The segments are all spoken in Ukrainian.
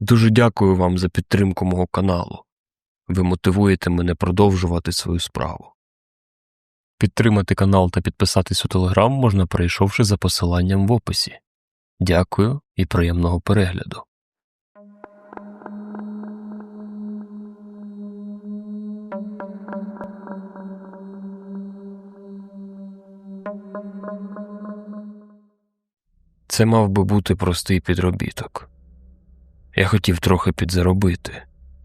Дуже дякую вам за підтримку мого каналу. Ви мотивуєте мене продовжувати свою справу. Підтримати канал та підписатись у телеграм можна перейшовши за посиланням в описі. Дякую і приємного перегляду. Це мав би бути простий підробіток. Я хотів трохи підзаробити,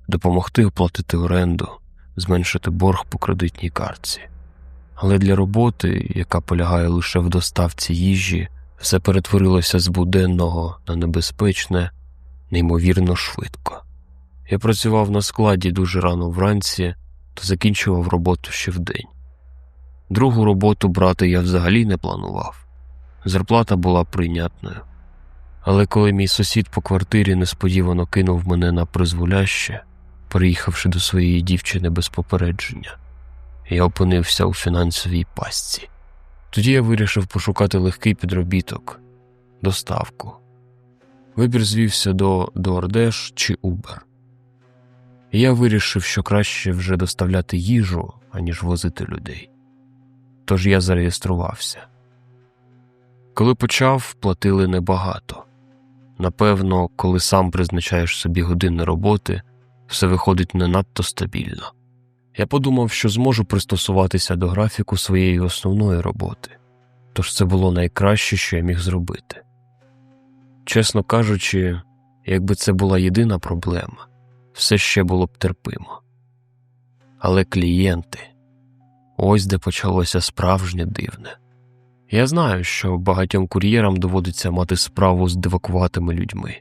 допомогти оплатити оренду, зменшити борг по кредитній картці. Але для роботи, яка полягає лише в доставці їжі, все перетворилося з буденного на небезпечне, неймовірно швидко. Я працював на складі дуже рано вранці та закінчував роботу ще вдень. Другу роботу брати я взагалі не планував. Зарплата була прийнятною. Але коли мій сусід по квартирі несподівано кинув мене на призволяще, приїхавши до своєї дівчини без попередження, я опинився у фінансовій пастці. Тоді я вирішив пошукати легкий підробіток, доставку. Вибір звівся до DoorDash чи. І я вирішив, що краще вже доставляти їжу, аніж возити людей. Тож я зареєструвався. Коли почав, платили небагато. Напевно, коли сам призначаєш собі години роботи, все виходить не надто стабільно. Я подумав, що зможу пристосуватися до графіку своєї основної роботи, тож це було найкраще, що я міг зробити. Чесно кажучи, якби це була єдина проблема, все ще було б терпимо. Але клієнти ось де почалося справжнє дивне. Я знаю, що багатьом кур'єрам доводиться мати справу з дивакуватими людьми,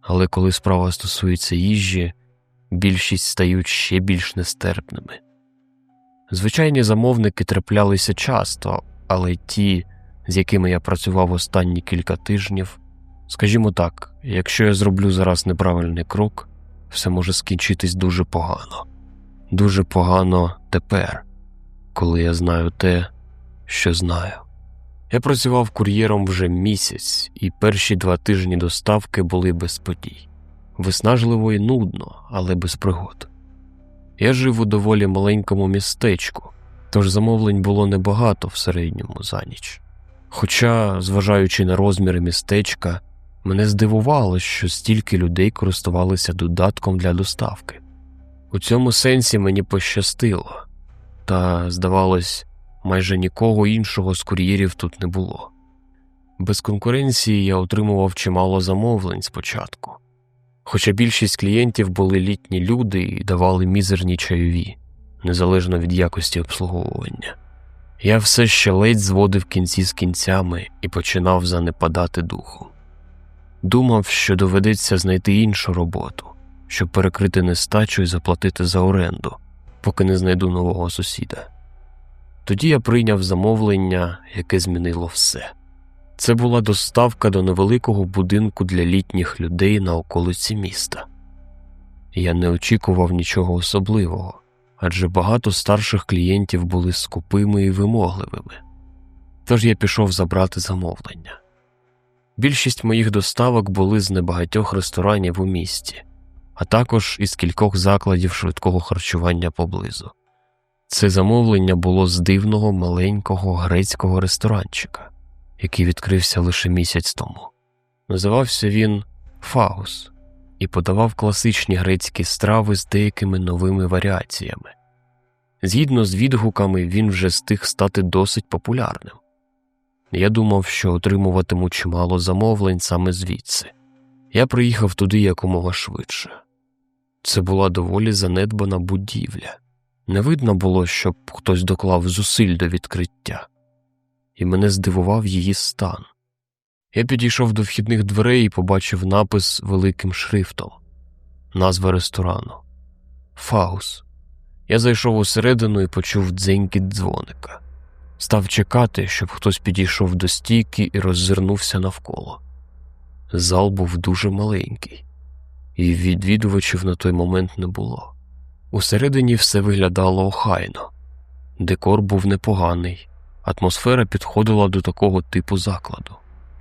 але коли справа стосується їжі, більшість стають ще більш нестерпними. Звичайні замовники траплялися часто, але ті, з якими я працював останні кілька тижнів, скажімо так, якщо я зроблю зараз неправильний крок, все може скінчитись дуже погано, дуже погано тепер, коли я знаю те, що знаю. Я працював кур'єром вже місяць, і перші два тижні доставки були без подій. Виснажливо і нудно, але без пригод. Я жив у доволі маленькому містечку, тож замовлень було небагато в середньому за ніч. Хоча, зважаючи на розміри містечка, мене здивувало, що стільки людей користувалися додатком для доставки. У цьому сенсі мені пощастило, та, здавалось, майже нікого іншого з кур'єрів тут не було. Без конкуренції я отримував чимало замовлень спочатку, хоча більшість клієнтів були літні люди і давали мізерні чайові, незалежно від якості обслуговування. Я все ще ледь зводив кінці з кінцями і починав занепадати духом. Думав, що доведеться знайти іншу роботу, щоб перекрити нестачу і заплатити за оренду, поки не знайду нового сусіда. Тоді я прийняв замовлення, яке змінило все. Це була доставка до невеликого будинку для літніх людей на околиці міста. Я не очікував нічого особливого, адже багато старших клієнтів були скупими і вимогливими. Тож я пішов забрати замовлення. Більшість моїх доставок були з небагатьох ресторанів у місті, а також із кількох закладів швидкого харчування поблизу. Це замовлення було з дивного маленького грецького ресторанчика, який відкрився лише місяць тому. Називався він Фаус і подавав класичні грецькі страви з деякими новими варіаціями. Згідно з відгуками, він вже стиг стати досить популярним. Я думав, що отримуватиму чимало замовлень саме звідси. Я приїхав туди якомога швидше. Це була доволі занедбана будівля. Не видно було, щоб хтось доклав зусиль до відкриття, і мене здивував її стан. Я підійшов до вхідних дверей і побачив напис великим шрифтом, назва ресторану Фаус. Я зайшов усередину і почув дзенькіт дзвоника. Став чекати, щоб хтось підійшов до стійки і роззирнувся навколо. Зал був дуже маленький, і відвідувачів на той момент не було. Усередині все виглядало охайно, декор був непоганий, атмосфера підходила до такого типу закладу.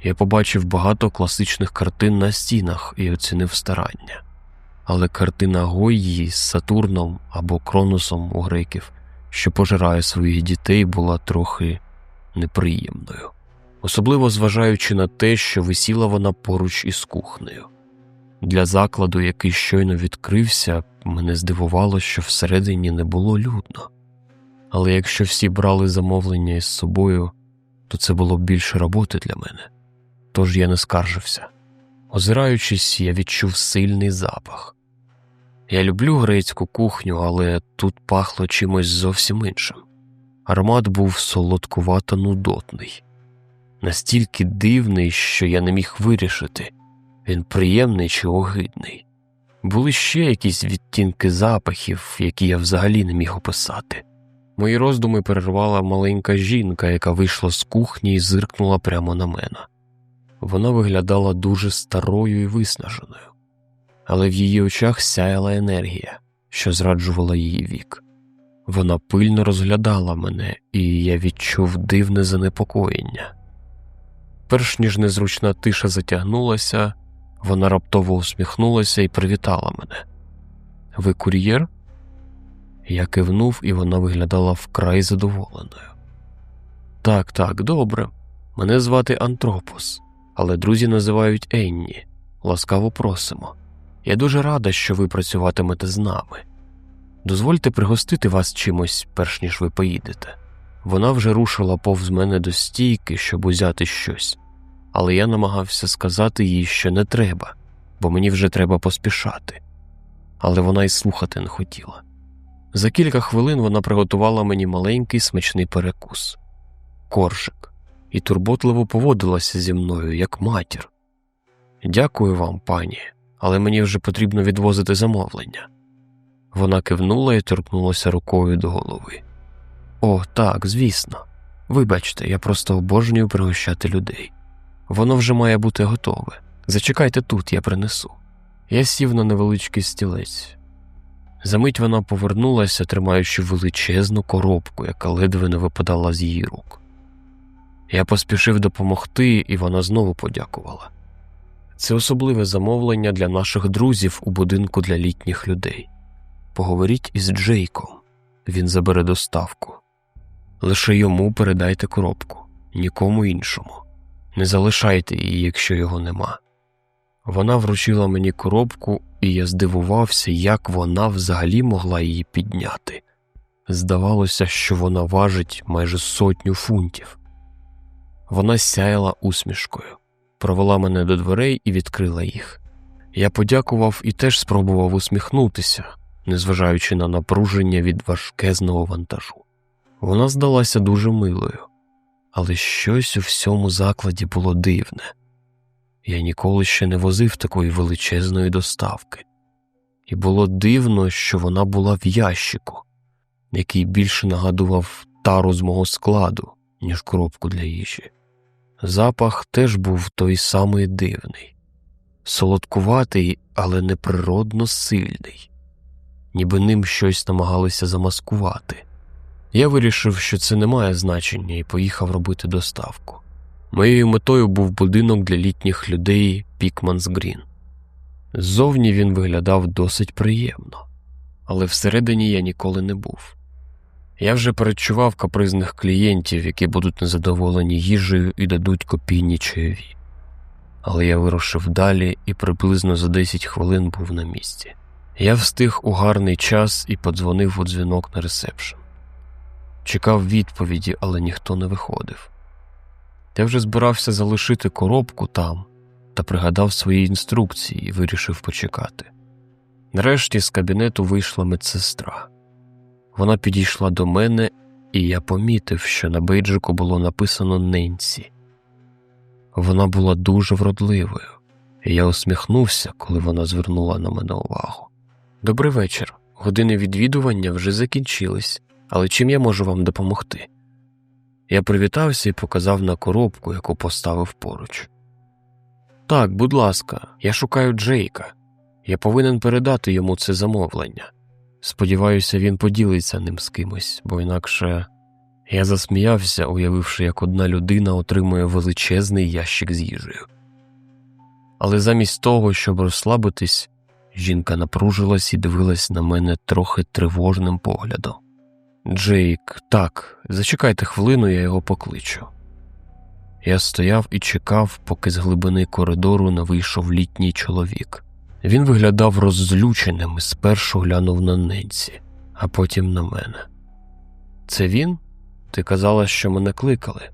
Я побачив багато класичних картин на стінах і оцінив старання. Але картина Гойї з Сатурном або Кроносом у греків, що пожирає своїх дітей, була трохи неприємною, особливо зважаючи на те, що висіла вона поруч із кухнею. Для закладу, який щойно відкрився, мене здивувало, що всередині не було людно. Але якщо всі брали замовлення із собою, то це було більше роботи для мене, тож я не скаржився. Озираючись, я відчув сильний запах. Я люблю грецьку кухню, але тут пахло чимось зовсім іншим. Аромат був солодкувато нудотний, настільки дивний, що я не міг вирішити, він приємний чи огидний. Були ще якісь відтінки запахів, які я взагалі не міг описати. Мої роздуми перервала маленька жінка, яка вийшла з кухні і зиркнула прямо на мене. Вона виглядала дуже старою і виснаженою, але в її очах сяяла енергія, що зраджувала її вік. Вона пильно розглядала мене, і я відчув дивне занепокоєння. Перш ніж незручна тиша затягнулася, вона раптово усміхнулася і привітала мене. Ви кур'єр? Я кивнув, і вона виглядала вкрай задоволеною. Так, так, добре. Мене звати Антропос, але друзі називають Енні. Ласкаво просимо. Я дуже рада, що ви працюватимете з нами. Дозвольте пригостити вас чимось, перш ніж ви поїдете. Вона вже рушила повз мене до стійки, щоб узяти щось, але я намагався сказати їй, що не треба, бо мені вже треба поспішати. Але вона й слухати не хотіла. За кілька хвилин вона приготувала мені маленький смачний перекус, коржик, і турботливо поводилася зі мною як матір. Дякую вам, пані, але мені вже потрібно відвозити замовлення. Вона кивнула і торкнулася рукою до голови. О, так, звісно. Вибачте, я просто обожнюю пригощати людей. Воно вже має бути готове. Зачекайте тут, я принесу. Я сів на невеличкий стілець. Замить вона повернулася, тримаючи величезну коробку, яка ледве не випадала з її рук. Я поспішив допомогти, і вона знову подякувала. Це особливе замовлення для наших друзів у будинку для літніх людей. Поговоріть із Джейком, він забере доставку. Лише йому передайте коробку, нікому іншому. Не залишайте її, якщо його нема. Вона вручила мені коробку, і я здивувався, як вона взагалі могла її підняти. Здавалося, що вона важить майже сотню фунтів. Вона сяяла усмішкою, провела мене до дверей і відкрила їх. Я подякував і теж спробував усміхнутися, незважаючи на напруження від важкезного вантажу. Вона здалася дуже милою, але щось у всьому закладі було дивне. Я ніколи ще не возив такої величезної доставки, і було дивно, що вона була в ящику, який більше нагадував тару з мого складу, ніж коробку для їжі. Запах теж був той самий дивний, солодкуватий, але неприродно сильний, ніби ним щось намагалися замаскувати. Я вирішив, що це не має значення, і поїхав робити доставку. Моєю метою був будинок для літніх людей Пікманс Грін. Ззовні він виглядав досить приємно, але всередині я ніколи не був. Я вже передчував капризних клієнтів, які будуть незадоволені їжею і дадуть копійні чайові. Але я вирушив далі і приблизно за 10 хвилин був на місці. Я встиг у гарний час і подзвонив у дзвінок на ресепшн. Чекав відповіді, але ніхто не виходив. Я вже збирався залишити коробку там та пригадав свої інструкції і вирішив почекати. Нарешті з кабінету вийшла медсестра. Вона підійшла до мене, і я помітив, що на бейджику було написано Ненсі. Вона була дуже вродливою, і я усміхнувся, коли вона звернула на мене увагу. Добрий вечір. Години відвідування вже закінчились, але чим я можу вам допомогти? Я привітався і показав на коробку, яку поставив поруч. Так, будь ласка, я шукаю Джейка. Я повинен передати йому це замовлення. Сподіваюся, він поділиться ним з кимось, бо інакше Я засміявся, уявивши, як одна людина отримує величезний ящик з їжею. Але замість того, щоб розслабитись, жінка напружилась і дивилась на мене трохи тривожним поглядом. Джейк, так, зачекайте хвилину, я його покличу. Я стояв і чекав, поки з глибини коридору не вийшов літній чоловік. Він виглядав роззлюченим і спершу глянув на Ненсі, а потім на мене. Це він? Ти казала, що мене кликали.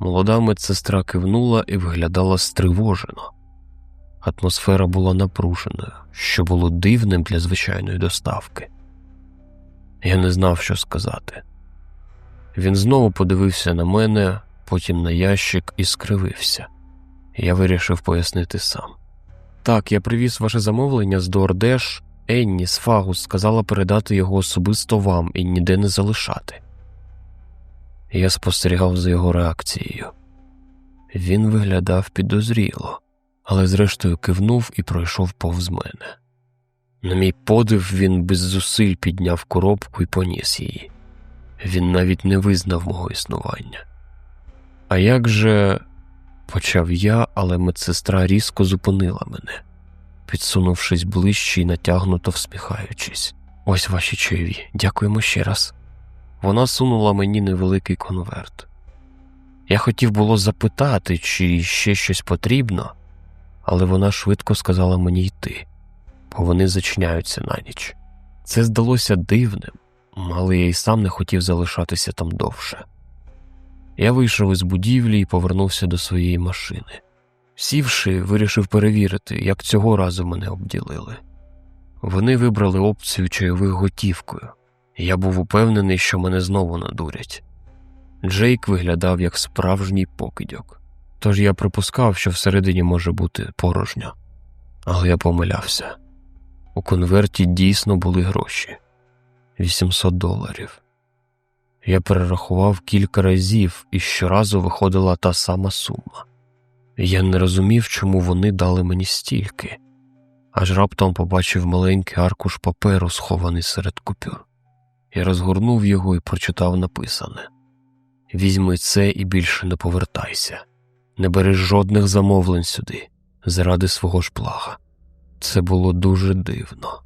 Молода медсестра кивнула і виглядала стривожено. Атмосфера була напруженою, що було дивним для звичайної доставки. Я не знав, що сказати. Він знову подивився на мене, потім на ящик і скривився. Я вирішив пояснити сам. Так, я привіз ваше замовлення з Доордеш. Енні з Фагус сказала передати його особисто вам і ніде не залишати. Я спостерігав за його реакцією. Він виглядав підозріло, але зрештою кивнув і пройшов повз мене. На мій подив, він без зусиль підняв коробку і поніс її. Він навіть не визнав мого існування. А як же, почав я, але медсестра різко зупинила мене, підсунувшись ближче і натягнуто всміхаючись. Ось ваші чайові, дякуємо ще раз. Вона сунула мені невеликий конверт. Я хотів було запитати, чи ще щось потрібно, але вона швидко сказала мені йти, вони зачиняються на ніч. Це здалося дивним, але я й сам не хотів залишатися там довше. Я вийшов із будівлі і повернувся до своєї машини. Сівши, вирішив перевірити, як цього разу мене обділили. Вони вибрали опцію чайових готівкою. Я був упевнений, що мене знову надурять. Джейк виглядав як справжній покидьок, тож я припускав, що всередині може бути порожньо. Але я помилявся. У конверті дійсно були гроші 800 доларів. Я перерахував кілька разів і щоразу виходила та сама сума. Я не розумів, чому вони дали мені стільки, аж раптом побачив маленький аркуш паперу, схований серед купюр. Я розгорнув його і прочитав написане Візьми це і більше не повертайся, не бери жодних замовлень сюди, заради свого ж плага. Це було дуже дивно.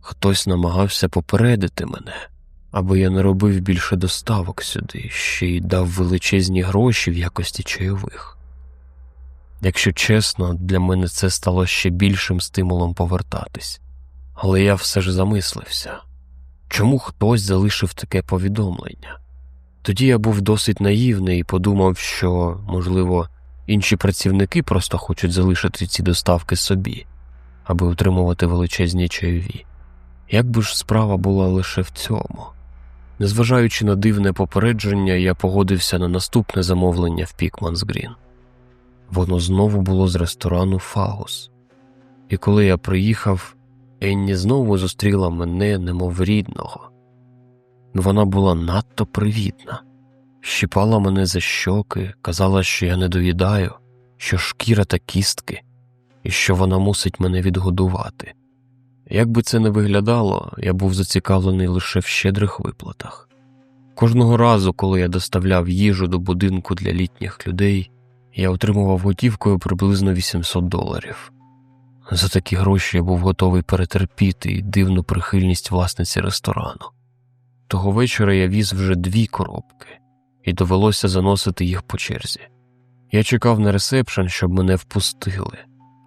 Хтось намагався попередити мене, аби я не робив більше доставок сюди, ще й дав величезні гроші в якості чайових. Якщо чесно, для мене це стало ще більшим стимулом повертатись, але я все ж замислився. Чому хтось залишив таке повідомлення? Тоді я був досить наївний і подумав, що, можливо, інші працівники просто хочуть залишити ці доставки собі, аби утримувати величезні чайові. Як би ж справа була лише в цьому? Незважаючи на дивне попередження, я погодився на наступне замовлення в Пікманс Грін. Воно знову було з ресторану Фаус. І коли я приїхав, Енні знову зустріла мене, немов рідного. Вона була надто привітна, щіпала мене за щоки, казала, що я не доїдаю, що шкіра та кістки, і що вона мусить мене відгодувати. Як би це не виглядало, я був зацікавлений лише в щедрих виплатах. Кожного разу, коли я доставляв їжу до будинку для літніх людей, я отримував готівкою приблизно 800 доларів. За такі гроші я був готовий перетерпіти і дивну прихильність власниці ресторану. Того вечора я віз вже дві коробки, і довелося заносити їх по черзі. Я чекав на ресепшн, щоб мене впустили,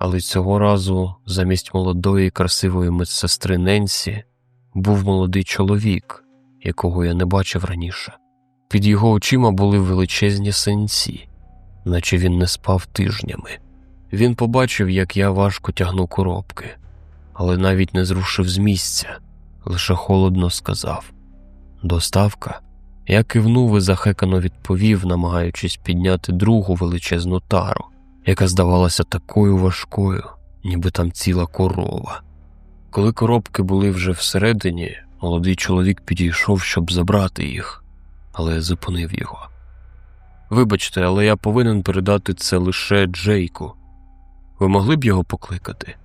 але цього разу замість молодої красивої медсестри Ненсі був молодий чоловік, якого я не бачив раніше. Під його очима були величезні синці, наче він не спав тижнями. Він побачив, як я важко тягну коробки, але навіть не зрушив з місця, лише холодно сказав Доставка. Я кивнув і захекано відповів, намагаючись підняти другу величезну тару, яка здавалася такою важкою, ніби там ціла корова. Коли коробки були вже всередині, молодий чоловік підійшов, щоб забрати їх, але зупинив його. Вибачте, але я повинен передати це лише Джейку. Ви могли б його покликати?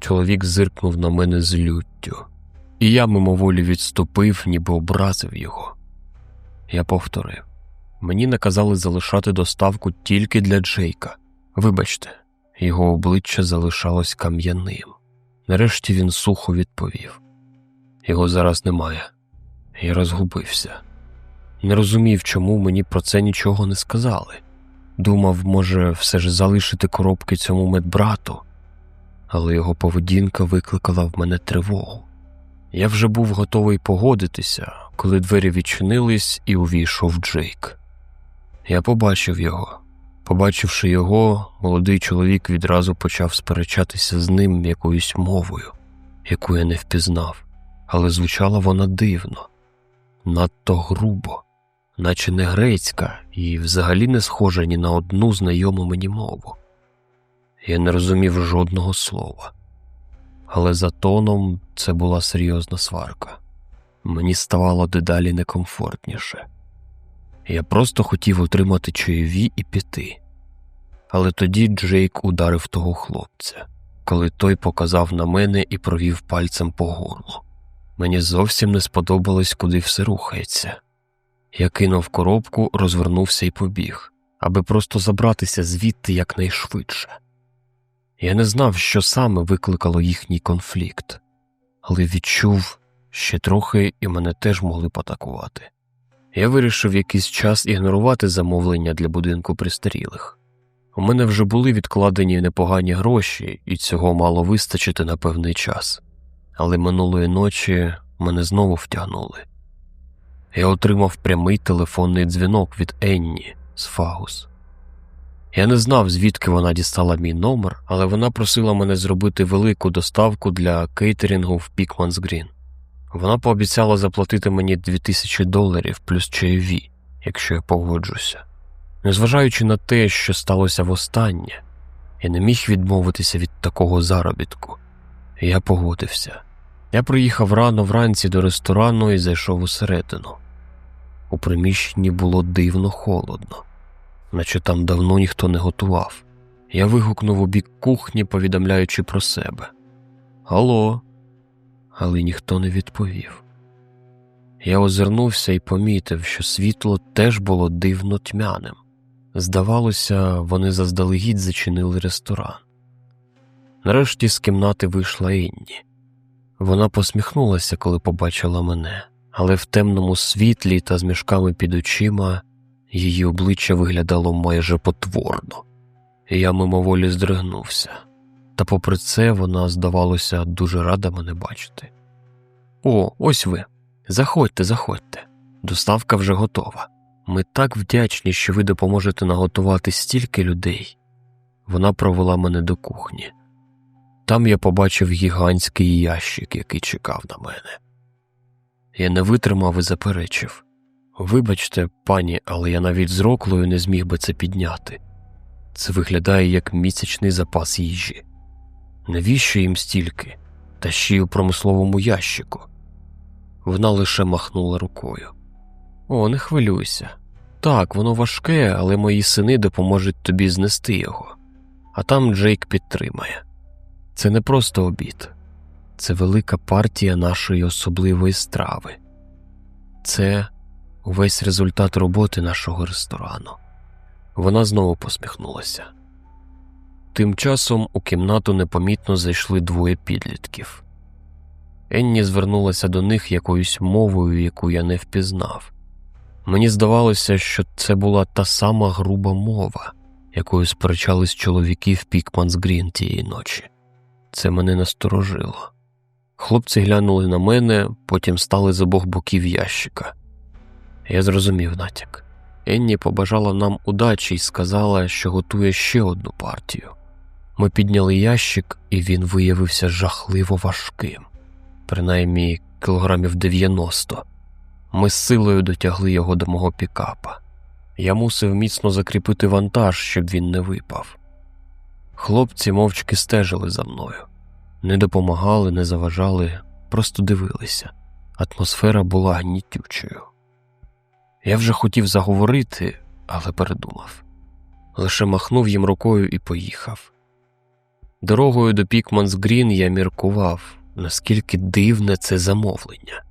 Чоловік зиркнув на мене з люттю, і я мимоволі відступив, ніби образив його. Я повторив. Мені наказали залишати доставку тільки для Джейка. Вибачте, його обличчя залишалось кам'яним. Нарешті він сухо відповів: Його зараз немає. Я розгубився. Не розумів, чому мені про це нічого не сказали. Думав, може, все ж залишити коробки цьому медбрату, але його поведінка викликала в мене тривогу. Я вже був готовий погодитися, коли двері відчинились і увійшов Джейк. Я побачив його. Побачивши його, молодий чоловік відразу почав сперечатися з ним якоюсь мовою, яку я не впізнав, але звучала вона дивно, надто грубо, наче не грецька і взагалі не схожа ні на одну знайому мені мову. Я не розумів жодного слова, але за тоном це була серйозна сварка. Мені ставало дедалі некомфортніше. Я просто хотів отримати чайові і піти. Але тоді Джейк ударив того хлопця, коли той показав на мене і провів пальцем по горлу. Мені зовсім не сподобалось, куди все рухається. Я кинув коробку, розвернувся і побіг, аби просто забратися звідти якнайшвидше. Я не знав, що саме викликало їхній конфлікт, але відчув ще трохи і мене теж могли потакувати. Я вирішив якийсь час ігнорувати замовлення для будинку пристарілих. У мене вже були відкладені непогані гроші, і цього мало вистачити на певний час, але минулої ночі мене знову втягнули. Я отримав прямий телефонний дзвінок від Енні з Фаус. Я не знав, звідки вона дістала мій номер, але вона просила мене зробити велику доставку для кейтерінгу в Пікманс Грін. Вона пообіцяла заплатити мені 2000 доларів плюс чайові, якщо я погоджуся. Незважаючи на те, що сталося востаннє, я не міг відмовитися від такого заробітку. Я погодився. Я приїхав рано вранці до ресторану і зайшов усередину. У приміщенні було дивно холодно, наче там давно ніхто не готував. Я вигукнув у бік кухні, повідомляючи про себе. Алло, але ніхто не відповів. Я озирнувся і помітив, що світло теж було дивно тьмяним. Здавалося, вони заздалегідь зачинили ресторан. Нарешті з кімнати вийшла Інні. Вона посміхнулася, коли побачила мене, але в темному світлі та з мішками під очима її обличчя виглядало майже потворно, і я мимоволі здригнувся. Та, попри це, вона, здавалося, дуже рада мене бачити. О, ось ви. Заходьте, заходьте. Доставка вже готова. Ми так вдячні, що ви допоможете наготувати стільки людей. Вона провела мене до кухні. Там я побачив гігантський ящик, який чекав на мене. Я не витримав і заперечив Вибачте, пані, але я навіть з роклою не зміг би це підняти. Це виглядає як місячний запас їжі. Навіщо їм стільки, та ще й у промисловому ящику? Вона лише махнула рукою. О, не хвилюйся. Так, воно важке, але мої сини допоможуть тобі знести його, а там Джейк підтримає. Це не просто обід, це велика партія нашої особливої страви. Це увесь результат роботи нашого ресторану. Вона знову посміхнулася. Тим часом у кімнату непомітно зайшли двоє підлітків. Енні звернулася до них якоюсь мовою, яку я не впізнав. Мені здавалося, що це була та сама груба мова, якою сперечались чоловіки в Пікманс тієї ночі. Це мене насторожило. Хлопці глянули на мене, потім стали з обох боків ящика. Я зрозумів натяк. Енні побажала нам удачі і сказала, що готує ще одну партію. Ми підняли ящик, і він виявився жахливо важким, принаймні кілограмів 90. Ми з силою дотягли його до мого пікапа. Я мусив міцно закріпити вантаж, щоб він не випав. Хлопці мовчки стежили за мною, не допомагали, не заважали, просто дивилися. Атмосфера була гнітючою. Я вже хотів заговорити, але передумав. Лише махнув їм рукою і поїхав. Дорогою до Пікманс Грін я міркував, наскільки дивне це замовлення.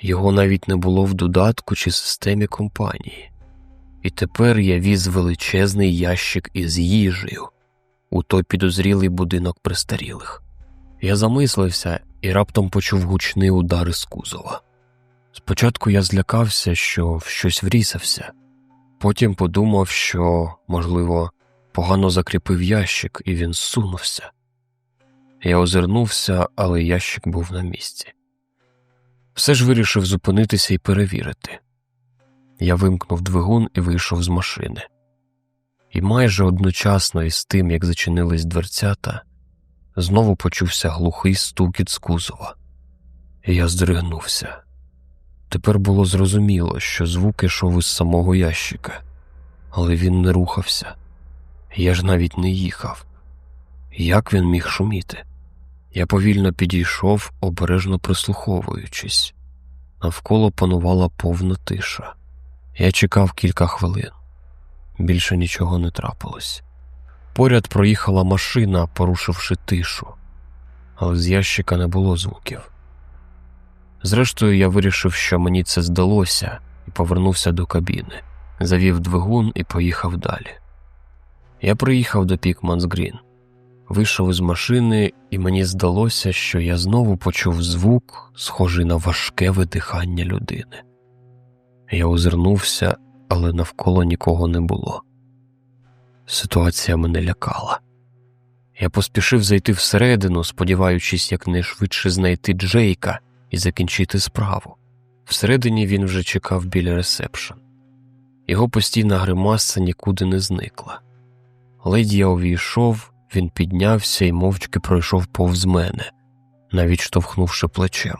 Його навіть не було в додатку чи системі компанії. І тепер я віз величезний ящик із їжею у той підозрілий будинок престарілих. Я замислився і раптом почув гучний удар із кузова. Спочатку я злякався, що в щось врізався, потім подумав, що, можливо, погано закріпив ящик, і він зсунувся. Я озирнувся, але ящик був на місці. Все ж вирішив зупинитися і перевірити. Я вимкнув двигун і вийшов з машини. І майже одночасно із тим, як зачинились дверцята, знову почувся глухий стукіт з кузова. І я здригнувся. Тепер було зрозуміло, що звук ішов із самого ящика, але він не рухався. Я ж навіть не їхав. Як він міг шуміти? Я повільно підійшов, обережно прислуховуючись. Навколо панувала повна тиша. Я чекав кілька хвилин. Більше нічого не трапилось. Поряд проїхала машина, порушивши тишу, але з ящика не було звуків. Зрештою, я вирішив, що мені це здалося, і повернувся до кабіни, завів двигун і поїхав далі. Я приїхав до Пікманс Грін, вийшов із машини, і мені здалося, що я знову почув звук, схожий на важке видихання людини. Я озирнувся, але навколо нікого не було. Ситуація мене лякала. Я поспішив зайти всередину, сподіваючись якнайшвидше знайти Джейка і закінчити справу. Всередині він вже чекав біля ресепшн. Його постійна гримаса нікуди не зникла. Ледь я увійшов, він піднявся і мовчки пройшов повз мене, навіть штовхнувши плечем.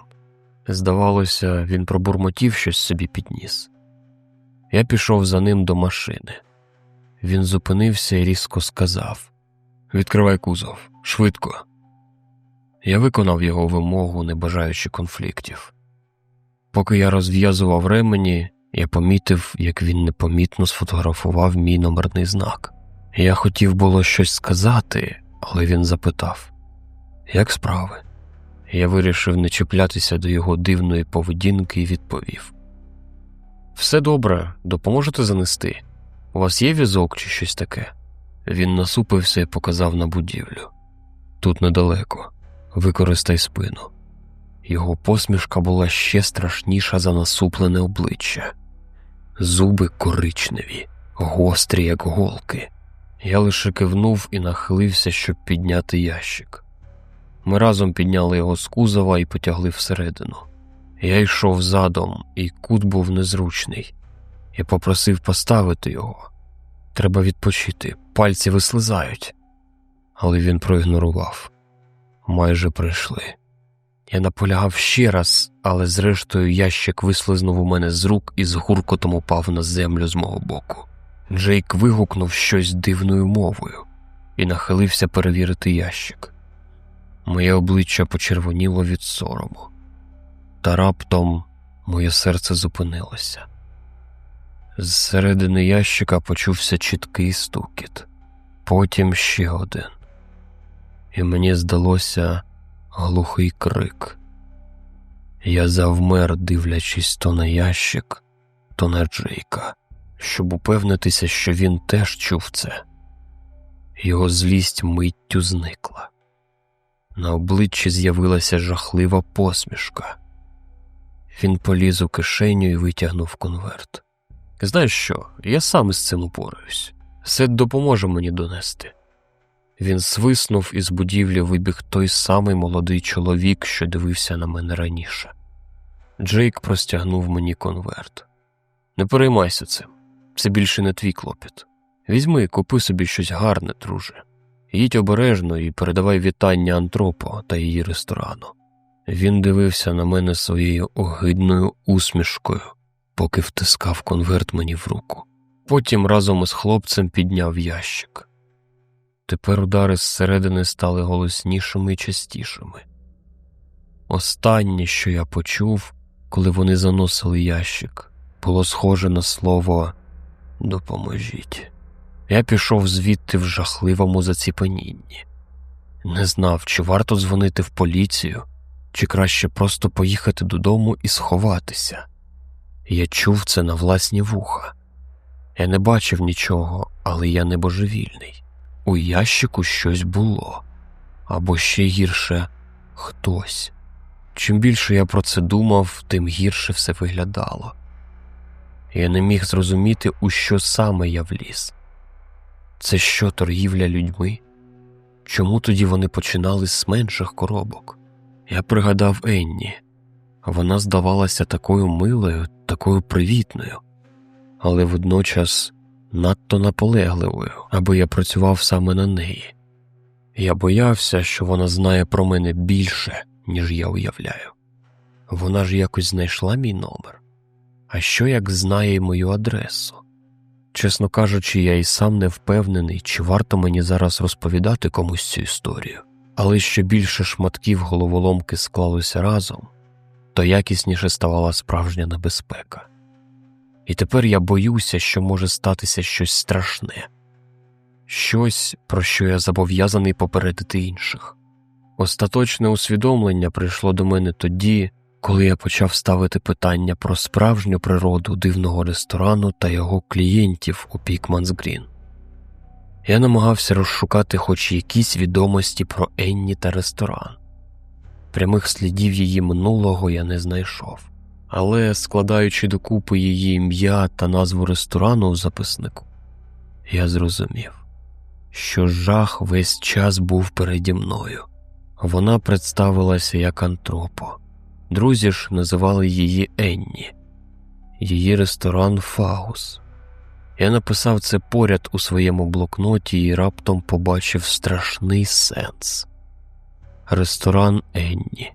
Здавалося, він пробурмотів щось собі підніс. Я пішов за ним до машини. Він зупинився і різко сказав Відкривай кузов, швидко. Я виконав його вимогу, не бажаючи конфліктів. Поки я розв'язував ремені, я помітив, як він непомітно сфотографував мій номерний знак. Я хотів було щось сказати, але він запитав Як справи? Я вирішив не чіплятися до його дивної поведінки і відповів Все добре, допоможете занести. У вас є візок чи щось таке? Він насупився і показав на будівлю. Тут недалеко, використай спину. Його посмішка була ще страшніша за насуплене обличчя, зуби коричневі, гострі, як голки. Я лише кивнув і нахилився, щоб підняти ящик. Ми разом підняли його з кузова і потягли всередину. Я йшов задом, і кут був незручний. Я попросив поставити його. Треба відпочити, пальці вислизають. Але він проігнорував. Майже прийшли. Я наполягав ще раз, але зрештою ящик вислизнув у мене з рук і з гуркотом упав на землю з мого боку. Джейк вигукнув щось дивною мовою і нахилився перевірити ящик. Моє обличчя почервоніло від сорому, та раптом моє серце зупинилося. З середини ящика почувся чіткий стукіт, потім ще один, і мені здалося глухий крик. Я завмер, дивлячись то на ящик, то на Джейка, щоб упевнитися, що він теж чув це. Його злість миттю зникла. На обличчі з'явилася жахлива посмішка. Він поліз у кишеню і витягнув конверт. Знаєш що, я сам із цим упораюсь. Сет допоможе мені донести. Він свиснув із будівлі вибіг той самий молодий чоловік, що дивився на мене раніше. Джейк простягнув мені конверт. Не переймайся цим, це більше не твій клопіт. Візьми, купи собі щось гарне, друже. Їдь обережно і передавай вітання Антропо та її ресторану. Він дивився на мене своєю огидною усмішкою, поки втискав конверт мені в руку. Потім разом із хлопцем підняв ящик. Тепер удари зсередини стали голоснішими і частішими. Останнє, що я почув, коли вони заносили ящик, було схоже на слово допоможіть. Я пішов звідти в жахливому заціпенінні. Не знав, чи варто дзвонити в поліцію, чи краще просто поїхати додому і сховатися. Я чув це на власні вуха. Я не бачив нічого, але я не божевільний. У ящику щось було, або ще гірше хтось. Чим більше я про це думав, тим гірше все виглядало. Я не міг зрозуміти, у що саме я вліз. Це що торгівля людьми? Чому тоді вони починали з менших коробок? Я пригадав Енні. Вона здавалася такою милою, такою привітною, але водночас надто наполегливою, аби я працював саме на неї. Я боявся, що вона знає про мене більше, ніж я уявляю. Вона ж якось знайшла мій номер. А що як знає мою адресу? Чесно кажучи, я і сам не впевнений, чи варто мені зараз розповідати комусь цю історію, але що більше шматків головоломки склалося разом, то якісніше ставала справжня небезпека. І тепер я боюся, що може статися щось страшне, щось, про що я зобов'язаний попередити інших. Остаточне усвідомлення прийшло до мене тоді, коли я почав ставити питання про справжню природу дивного ресторану та його клієнтів у Пікманс Грін. Я намагався розшукати хоч якісь відомості про Енні та ресторан. Прямих слідів її минулого я не знайшов, але, складаючи докупи її ім'я та назву ресторану у записнику, я зрозумів, що жах весь час був переді мною. Вона представилася як антропо. Друзі ж називали її Енні, її ресторан Фаус. Я написав це поряд у своєму блокноті і раптом побачив страшний сенс. Ресторан Енні,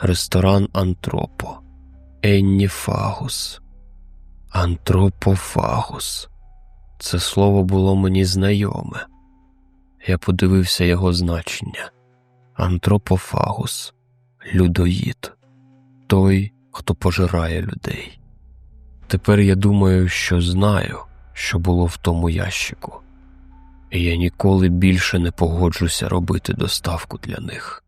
ресторан Антропо, Енні Фагус, Антропофагус. Це слово було мені знайоме. Я подивився його значення. Антропофагус, людоїд, той, хто пожирає людей. Тепер я думаю, що знаю, що було в тому ящику, і я ніколи більше не погоджуся робити доставку для них.